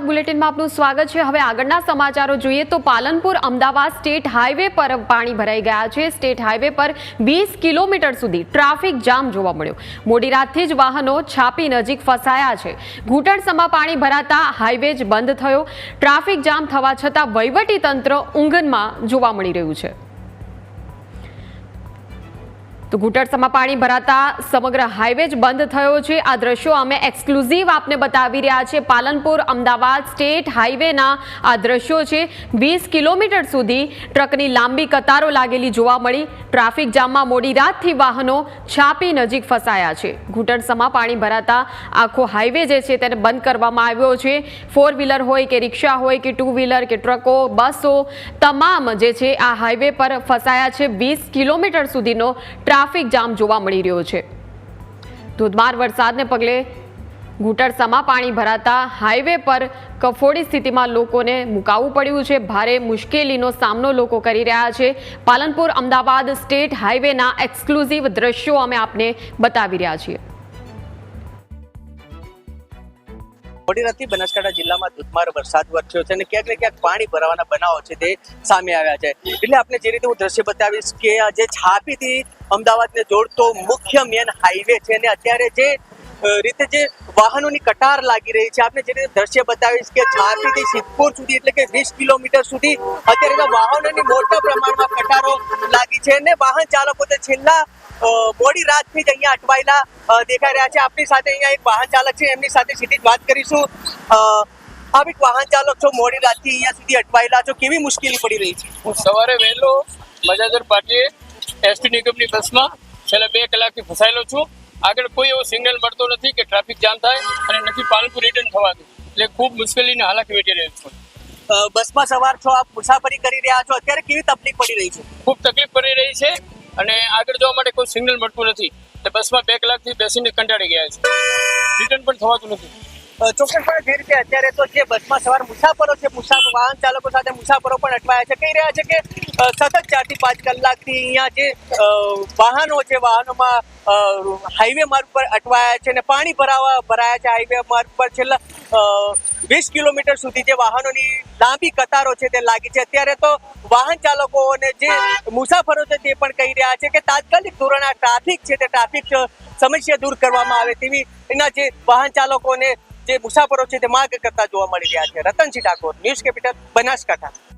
અમદાવાદ બુલેટિનમાં આપનું સ્વાગત છે. હવે આગળના સમાચારો જોઈએ તો પાલનપુર અમદાવાદ સ્ટેટ હાઈવે પર પાણી ભરાઈ ગયા છે. સ્ટેટ હાઈવે પર વીસ કિલોમીટર સુધી ટ્રાફિક જામ જોવા મળ્યો. મોડી રાતથી જ વાહનો છાપી નજીક ફસાયા છે. ઘૂંટણસમાં પાણી ભરાતા હાઈવે જ બંધ થયો. ટ્રાફિક જામ થવા છતાં વહીવટી તંત્ર ઊંઘનમાં જોવા મળી રહ્યું છે. તો ઘૂંટણસમાં પાણી ભરાતા સમગ્ર હાઈવે જ બંધ થયો છે. આ દ્રશ્યો અમે એક્સક્લુઝિવ આપને બતાવી રહ્યા છે પાલનપુર, અમદાવાદ સ્ટેટ હાઈવેના આ દ્રશ્યો છે. વીસ કિલોમીટર સુધી ટ્રકની લાંબી કતારો લાગેલી જોવા મળી. ટ્રાફિક જામમાં મોડી રાતથી વાહનો છાપી નજીક ફસાયા છે. ઘૂંટણસમાં પાણી ભરાતા આખો હાઈવે જે છે તેને બંધ કરવામાં આવ્યો છે. ફોર વ્હીલર હોય કે રિક્ષા હોય કે ટુ વ્હીલર કે ટ્રકો, બસો, તમામ જે છે આ હાઈવે પર ફસાયા છે. વીસ કિલોમીટર સુધીનો ટ્રાફિક જામ જોવા મળી રહ્યો છે. ધોધમાર વરસાદને પગલે ઘૂંટણસામાં પાણી ભરાતા હાઈવે પર કફોડી સ્થિતિમાં લોકોને મુકાવવું પડ્યું છે. ભારે મુશ્કેલીનો સામનો લોકો કરી રહ્યા છે. પાલનપુર અમદાવાદ સ્ટેટ હાઈવેના એક્સક્લુઝિવ દ્રશ્યો અમે આપને બતાવી રહ્યા છીએ. મોડી રાતથી બનાસકાંઠા જિલ્લામાં ધોધમાર વરસાદ વરસ્યો છે અને ક્યાંક ને ક્યાંક પાણી ભરાવાના બનાવો છે તે સામે આવ્યા છે. એટલે આપણે જે રીતે હું દ્રશ્ય બતાવીશ કે આ જે છાપીથી અમદાવાદને જોડતો મુખ્ય મેન હાઈવે છે અને અત્યારે જે રીતે જે વાહનોની કટાર લાગી રહી છે, આપણે જે રીતે દ્રશ્ય બતાવીશ કે છાપીથી સિદ્ધપુર સુધી એટલે કે વીસ કિલોમીટર સુધી અત્યારે વાહનોની મોટા પ્રમાણમાં કટારો લાગી છે ને વાહન ચાલકો તો છેલ્લા મોડી રાતથી જ અહીંયા અટવાયેલા દેખાઈ રહ્યા છે. આપણી સાથે અહીંયા એક વાહન ચાલક છે. એમની સાથે સીધી જ વાત કરીશું. આપ એક વાહન ચાલક છો. મોડી રાતથી અહીંયા સુધી અટવાયેલા છો. કેવી મુશ્કેલી પડી રહી છે? હું સવારે વહેલો મજાદર પાટીએ એસટી નિગમની બસમાં છેલ્લા બે કલાકથી ફસાયેલો છું. આગળ કોઈ એવો સિગ્નલ મળતો નથી કે ટ્રાફિક જામ થાય અને નથી પાલનપુર રિટર્ન થવાનું એટલે ખૂબ મુશ્કેલીને હાલાકી વેઠી રહ્યો છું. બસમાં સવાર છો આપ મુસાફરી કરી રહ્યા છો. અત્યારે કેવી તકલીફ પડી રહી છે? ખૂબ તકલીફ પડી રહી છે અને આગળ જવા માટે કોઈ સિગ્નલ મળતું નથી. એટલે બસમાં બે કલાકથી બેસીને કંટાળી ગયા છે. રિટર્ન પણ થવાતું નથી. ચોક્કસપણે જે રીતે અત્યારે તો જે બસમાં સવાર મુસાફરો છે મુસાફર વાહન ચાલકો સાથે મુસાફરો પણ અટવાયા છે. કહી રહ્યા છે કે સતત ચારથી પાંચ કલાકથી અહીંયા જે વાહનો છે વાહનોમાં હાઈવે માર્ગ પર અટવાયા છે અને પાણી ભરાવા ભરાયા છે હાઈવે માર્ગ પર. છેલ્લા વીસ કિલોમીટર સુધી જે વાહનોની લાંબી કતારો છે તે લાગી છે. અત્યારે તો વાહન ચાલકો અને જે મુસાફરો છે તે પણ કહી રહ્યા છે કે તાત્કાલિક ધોરણ આ ટ્રાફિક છે તે ટ્રાફિક સમસ્યા દૂર કરવામાં આવે તેવી એના જે વાહન ચાલકોને જે મુસાફરો છે તે માર્ગ કરતા જોવા મળી રહ્યા છે. Ratansinh Thakor, news capital, Banaskantha.